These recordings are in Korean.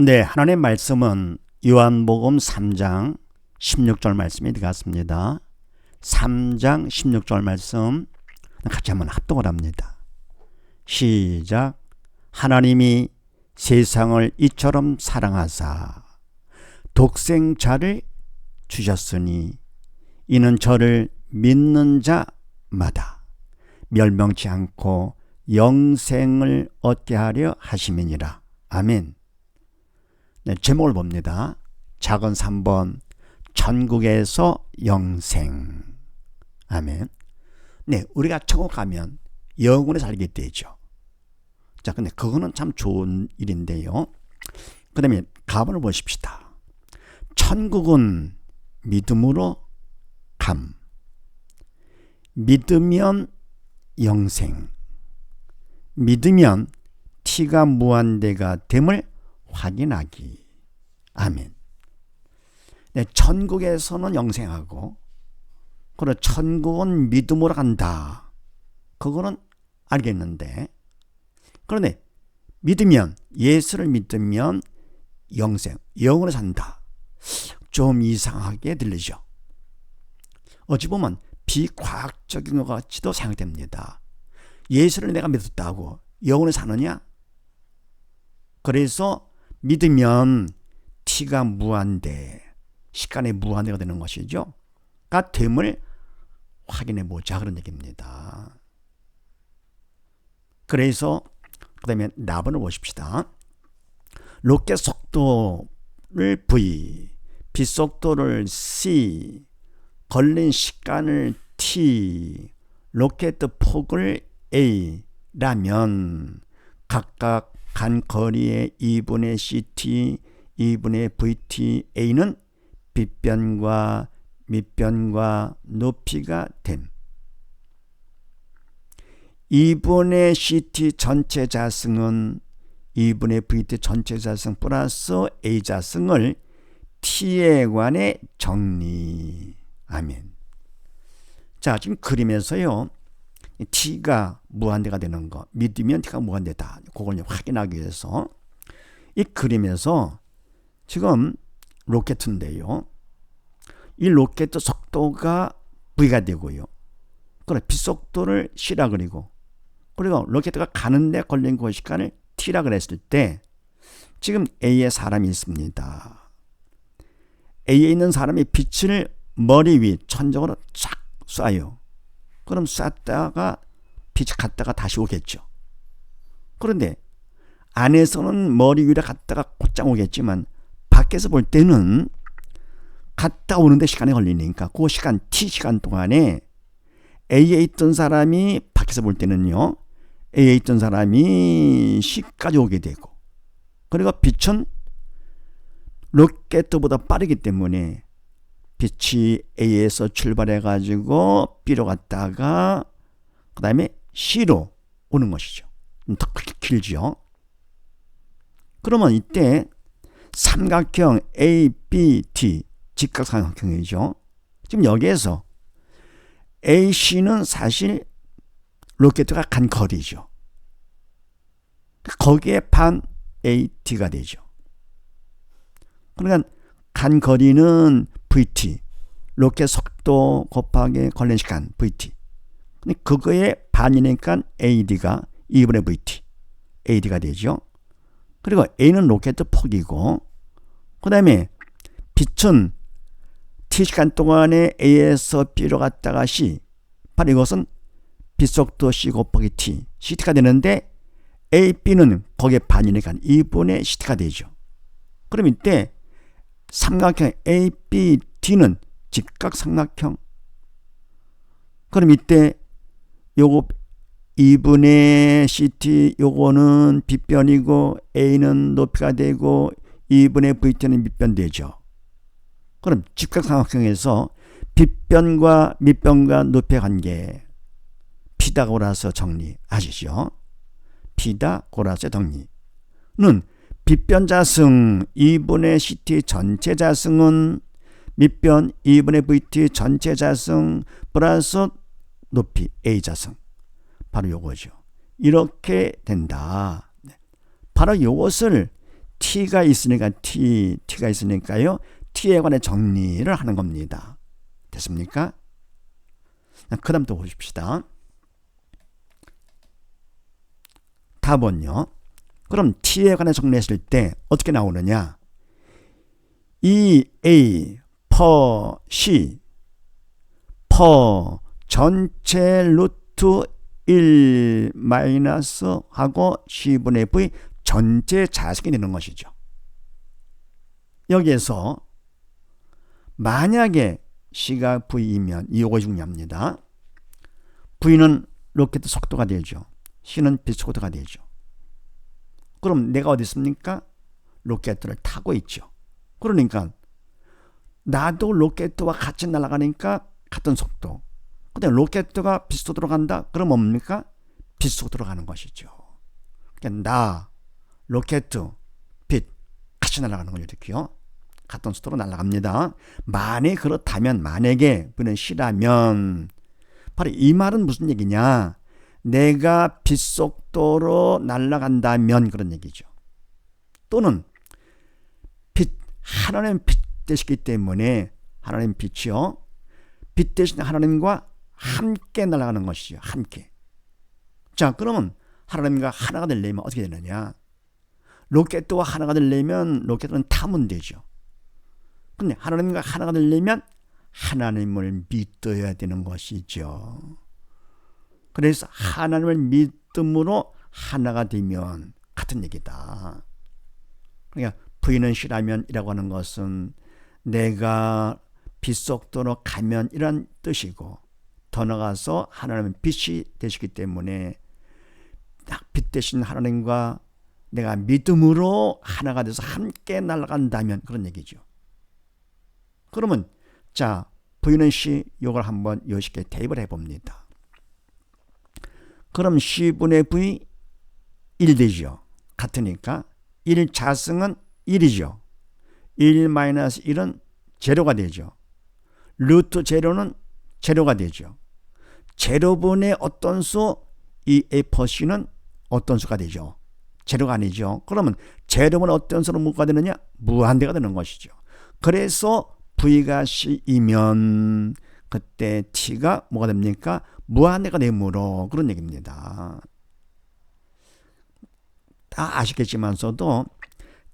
네, 하나님의 말씀은 요한복음 3장 16절 말씀이 들어갔습니다. 3장 16절 말씀 같이 한번 합동을 합니다. 시작. 하나님이 세상을 이처럼 사랑하사 독생자를 주셨으니 이는 저를 믿는 자마다 멸명치 않고 영생을 얻게 하려 하심이니라. 아멘. 네, 제목을 봅니다. 작은 3번 천국에서 영생. 아멘. 네, 우리가 천국 가면 영원히 살게 되죠. 자, 근데 그거는 참 좋은 일인데요. 그 다음에 가문을 보십시다. 천국은 믿음으로 감. 믿으면 영생. 믿으면 티가 무한대가 됨을 확인하기. 아멘. 네, 천국에서는 영생하고, 그래, 천국은 믿음으로 간다. 그거는 알겠는데, 그런데 믿으면, 예수를 믿으면 영생, 영으로 산다. 좀 이상하게 들리죠. 어찌 보면 비과학적인 것 같이도 생각됩니다. 예수를 내가 믿었다고 영으로 사느냐? 그래서 믿으면 티가 무한대, 시간의 무한대가 되는 것이죠. 가 됨을 확인해 보자 그런 얘기입니다. 그래서 그다음에 나번을 보십시다. 로켓 속도를 V, 빛 속도를 C, 걸린 시간을 T, 로켓 폭을 A라면 각각 간 거리의 2분의 CT, 2분의 VT, A는 빗변과 밑변과 높이가 됨. 2분의 CT 전체 자승은 2분의 VT 전체 자승 플러스 A 자승을 T에 관해 정리. 아멘. 자, 지금 그림에서요. T가 무한대가 되는 거, 믿으면 T가 무한대다. 그걸 확인하기 위해서 이 그림에서 지금 로켓인데요. 이 로켓 속도가 V가 되고요. 그래, 빛속도를 C라 그리고 그리고 로켓가 가는데 걸린 그 시간을 T라 그랬을 때 지금 A에 사람이 있습니다. A에 있는 사람이 빛을 머리 위 천정으로 쫙 쏴요. 그럼 쐈다가 빛이 갔다가 다시 오겠죠. 그런데 안에서는 머리 위로 갔다가 곧장 오겠지만 밖에서 볼 때는 갔다 오는데 시간이 걸리니까 그 시간 T 시간 동안에 A에 있던 사람이 밖에서 볼 때는요. A에 있던 사람이 C까지 오게 되고 그리고 빛은 로켓보다 빠르기 때문에 빛이 A에서 출발해 가지고 B로 갔다가 그 다음에 C로 오는 것이죠. 더 길죠. 그러면 이때 삼각형 A, B, T 직각삼각형이죠. 지금 여기에서 AC는 사실 로켓가 간 거리죠. 거기에 반 AT가 되죠. 그러니까 간 거리는 VT, 로켓 속도 곱하기 걸린 시간 VT. 근데 그거의 반이니까 AD가 2분의 VT, AD가 되죠. 그리고 A는 로켓 폭이고, 그 다음에 빛은 T시간 동안에 A에서 B로 갔다가 C, 바로 이것은 빛속도 C 곱하기 T, CT가 되는데 A, B는 거기에 반이니까 2분의 CT가 되죠. 그럼 이때 삼각형 A, B, D는 직각삼각형. 그럼 이때 요거 2분의 CT 요거는 빗변이고 A는 높이가 되고 2분의 VT는 밑변 되죠. 그럼 직각삼각형에서 빗변과 밑변과 높이의 관계 피다고라서 정리하시죠. 피다고라서 정리는 빗변 자승 2분의 CT 전체 자승은 밑변 2분의 VT 전체 자승 플러스 높이 A 자승 바로 요거죠. 이렇게 된다. 네. 바로 요것을 t가 있으니까 t, t가 있으니까요. t에 관해 정리를 하는 겁니다. 됐습니까? 그 다음 또 보십시다. 답은요. 그럼 t에 관해 정리했을 때 어떻게 나오느냐? 이 a 퍼 c 퍼 전체 루트 1 마이너스 하고 c분의 v 전체 자식이 되는 것이죠. 여기에서 만약에 C가 V이면 이거 중요합니다. V는 로켓 속도가 되죠. C는 빛 속도가 되죠. 그럼 내가 어디 있습니까? 로켓을 타고 있죠. 그러니까 나도 로켓과 같이 날아가니까 같은 속도. 근데 빛 속도로 간다? 그럼 뭡니까? 빛 속도로 가는 것이죠. 그러니까 나, 로켓, 빛 같이 날아가는 거죠. 이렇게요. 같은 속도로 날아갑니다. 만약 그렇다면 만약에 그는 시라면 바로 이 말은 무슨 얘기냐? 내가 빛 속도로 날아간다면 그런 얘기죠. 또는 빛 하나님 빛 되시기 때문에 하나님 빛이요. 빛 대신 하나님과 함께 날아가는 것이죠. 함께. 자, 그러면 하나님과 하나가 되려면 어떻게 되느냐? 로켓과 하나가 되려면 로켓은 타면 되죠. 근데 하나님과 하나가 되려면 하나님을 믿어야 되는 것이죠. 그래서 하나님을 믿음으로 하나가 되면 같은 얘기다. 그러니까 부인은 시라면이라고 하는 것은 내가 빛 속도로 가면 이란 뜻이고 더 나가서 하나님은 빛이 되시기 때문에 빛 대신 하나님과 내가 믿음으로 하나가 돼서 함께 날아간다면 그런 얘기죠. 그러면 자 V는 C 이걸 한번 여식게 대입을 해봅니다. 그럼 C분의 V 1 되죠. 같으니까 1 자승은 1이죠. 1 마이너스 1은 제로가 되죠. 루트 제로는 제로가 되죠. 제로분의 어떤 수, 이 FC는 어떤 수가 되죠. 제로가 아니죠. 그러면 제로분 어떤 수로 뭐가 되느냐? 무한대가 되는 것이죠. 그래서 V가 C이면 그때 T가 뭐가 됩니까? 무한대가 되므로 그런 얘기입니다. 다 아시겠지만서도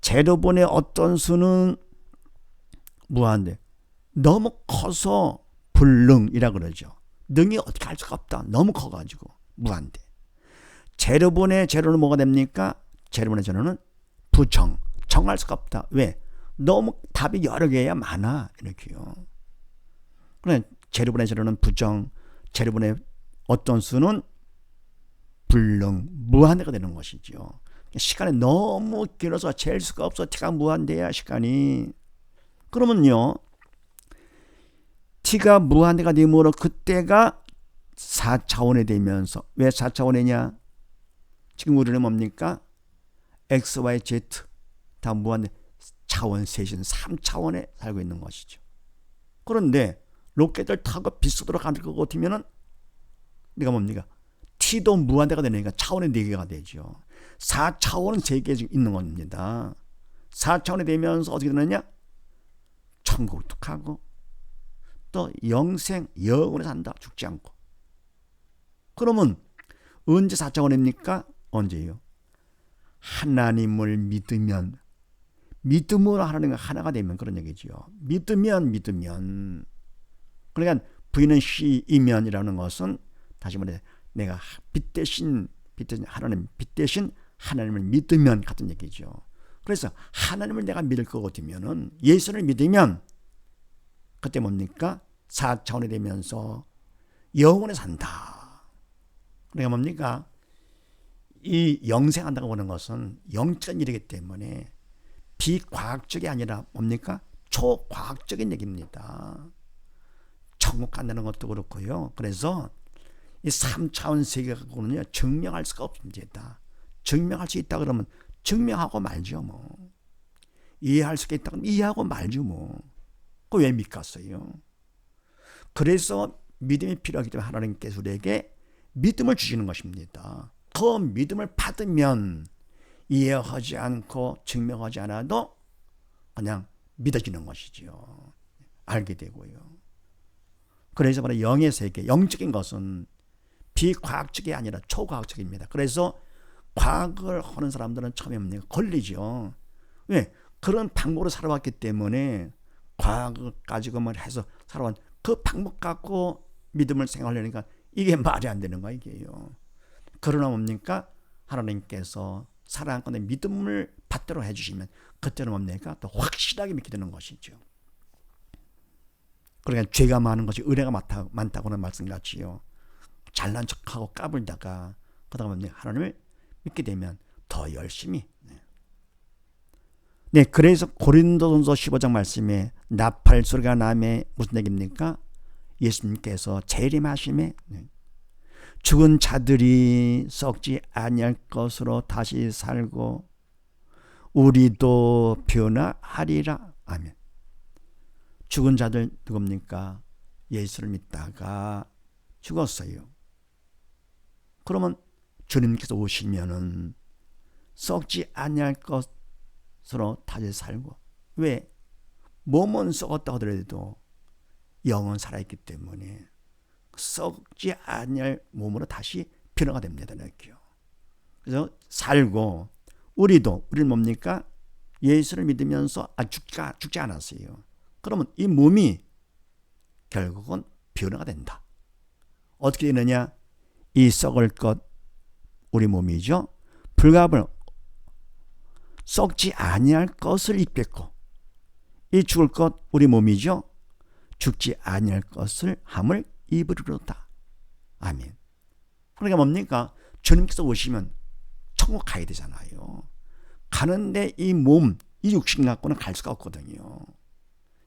제로분의 어떤 수는 무한대. 너무 커서 불능이라 그러죠. 능이 어떻게 할 수가 없다. 너무 커가지고 무한대. 제로분의 제로는 뭐가 됩니까? 제로분의 제로는 부정. 정할 수가 없다. 왜? 너무 답이 여러 개야 많아. 이렇게요. 그래, 제로분의 제로는 부정, 제로분의 어떤 수는 불능, 무한대가 되는 것이죠. 시간이 너무 길어서 잴 수가 없어. t가 무한대야, 시간이. 그러면요, t가 무한대가 되므로 그때가 4차원이 되면서, 왜 4차원이냐? 지금 우리는 뭡니까? x, y, z 다 무한대. 차원 셋인 3차원에 살고 있는 것이죠. 그런데 로켓을 타고 빛속도로 가는 것 같으면은 내가 뭡니까? t도 무한대가 되니까 차원의 4개가 되죠. 4차원은 3개 있는 겁니다. 4차원이 되면서 어떻게 되느냐? 천국도 가고 또 영생 영원히 산다. 죽지 않고. 그러면 언제 4차원입니까? 언제요? 하나님을 믿으면 믿음으로 하나님과 하나가 되면 그런 얘기죠. 믿으면 믿으면 그러니까 부인은 시이면이라는 것은 다시 말해 내가 빛 대신 빛 대신 하나님 빛 대신 하나님을 믿으면 같은 얘기죠. 그래서 하나님을 내가 믿을 것 같으면은 예수를 믿으면 그때 뭡니까? 4차원이 되면서 영원에 산다. 그러니까 뭡니까? 이 영생한다고 보는 것은 영적인 일이기 때문에 비과학적이 아니라 뭡니까? 초과학적인 얘기입니다. 천국 간다는 것도 그렇고요. 그래서 이 3차원 세계 갖고는요, 증명할 수가 없습니다. 증명할 수 있다 그러면 증명하고 말죠, 뭐. 이해할 수 있다 그러면 이해하고 말죠, 뭐. 그왜 믿겠어요? 그래서 믿음이 필요하기 때문에 하나님께서 우리에게 믿음을 주시는 것입니다. 그 믿음을 받으면 이해하지 않고 증명하지 않아도 그냥 믿어지는 것이지요. 알게 되고요. 그래서 바로 영의 세계, 영적인 것은 비과학적이 아니라 초과학적입니다. 그래서 과학을 하는 사람들은 처음에 뭡니까? 걸리죠. 왜? 그런 방법으로 살아왔기 때문에 과학을 가지고만 해서 살아온 그 방법 갖고 믿음을 생활하려니까 이게 말이 안 되는 거야, 이게요. 그러나 뭡니까? 하나님께서 사랑하는 믿음을 받도록 해주시면 그때는 뭡니까? 또 확실하게 믿게 되는 것이죠. 그러니까 죄가 많은 것이 의뢰가 많다, 많다고는 말씀 같지요. 잘난 척하고 까불다가 그다음에 하나님을 믿게 되면 더 열심히 네. 네, 그래서 고린도전서 15장 말씀에 나팔 소리가 남에 무슨 얘기입니까? 예수님께서 재림하심에 네. 죽은 자들이 썩지 아니할 것으로 다시 살고 우리도 변화하리라. 아멘. 죽은 자들 누굽니까? 예수를 믿다가 죽었어요. 그러면 주님께서 오시면은 썩지 아니할 것으로 다시 살고 왜 몸은 썩었다 하더라도 영은 살아있기 때문에 썩지 아니할 몸으로 다시 변화가 됩니다. 이렇게요. 그래서 살고 우리도 우리는 뭡니까? 예수를 믿으면서 아, 죽지, 죽지 않았어요. 그러면 이 몸이 결국은 변화가 된다. 어떻게 되느냐? 이 썩을 것 우리 몸이죠. 불갑을 썩지 아니할 것을 입겠고 이 죽을 것 우리 몸이죠. 죽지 아니할 것을 함을 입으리로다. 아멘. 그러니까 뭡니까? 주님께서 오시면 천국 가야 되잖아요. 가는데 이 몸, 이 육신 갖고는 갈 수가 없거든요.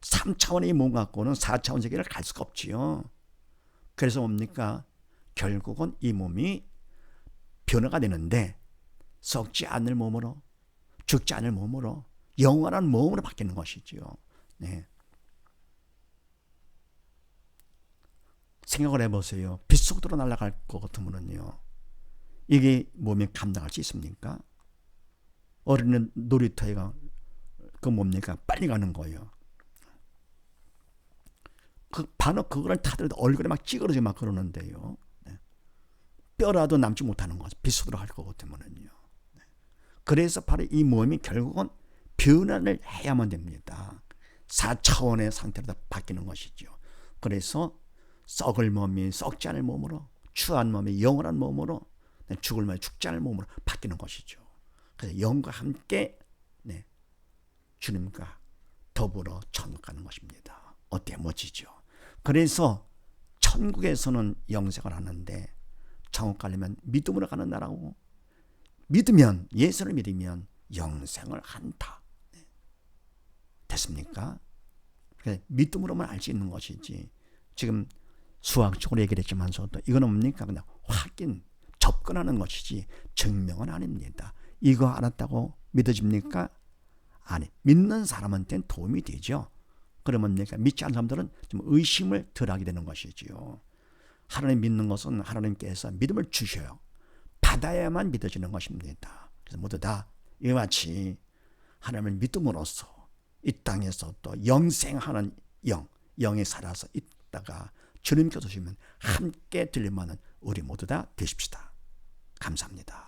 3차원의 몸 갖고는 4차원 세계를 갈 수가 없지요. 그래서 뭡니까? 결국은 이 몸이 변화가 되는데 썩지 않을 몸으로 죽지 않을 몸으로 영원한 몸으로 바뀌는 것이지요. 네. 생각을 해보세요. 빗속도로 날아갈 것 같으면요. 이게 몸이 감당할 수 있습니까? 어린이 놀이터에 그 뭡니까? 빨리 가는 거예요. 그 바로 그거를 타더라도 얼굴에 막 찌그러져 막 그러는데요. 네. 뼈라도 남지 못하는 거죠. 빗속도로 갈것 같으면요. 네. 그래서 바로 이 몸이 결국은 변화를 해야만 됩니다. 4차원의 상태로 바뀌는 것이죠. 그래서 썩을 몸이 썩지 않을 몸으로 추한 몸이 영원한 몸으로 네, 죽을 몸이 죽지 않을 몸으로 바뀌는 것이죠. 그래서 영과 함께 네, 주님과 더불어 천국 가는 것입니다. 어때 멋지죠? 그래서 천국에서는 영생을 하는데 천국 가려면 믿음으로 가는 나라고 믿으면 예수를 믿으면 영생을 한다. 네. 됐습니까? 믿음으로만 알 수 있는 것이지 지금 수학적으로 얘기를 했지만서도 이거는 뭡니까? 그냥 확인, 접근하는 것이지 증명은 아닙니다. 이거 알았다고 믿어집니까? 아니, 믿는 사람한테는 도움이 되죠. 그러면 내가 믿지 않는 사람들은 좀 의심을 덜 하게 되는 것이지요. 하나님 믿는 것은 하나님께서 믿음을 주셔요. 받아야만 믿어지는 것입니다. 그래서 모두 다 이와 같이 하나님을 믿음으로써 이 땅에서 또 영생하는 영, 영에 살아서 있다가 주님께서 오시면 함께 들릴만한 우리 모두 다 되십시다. 감사합니다.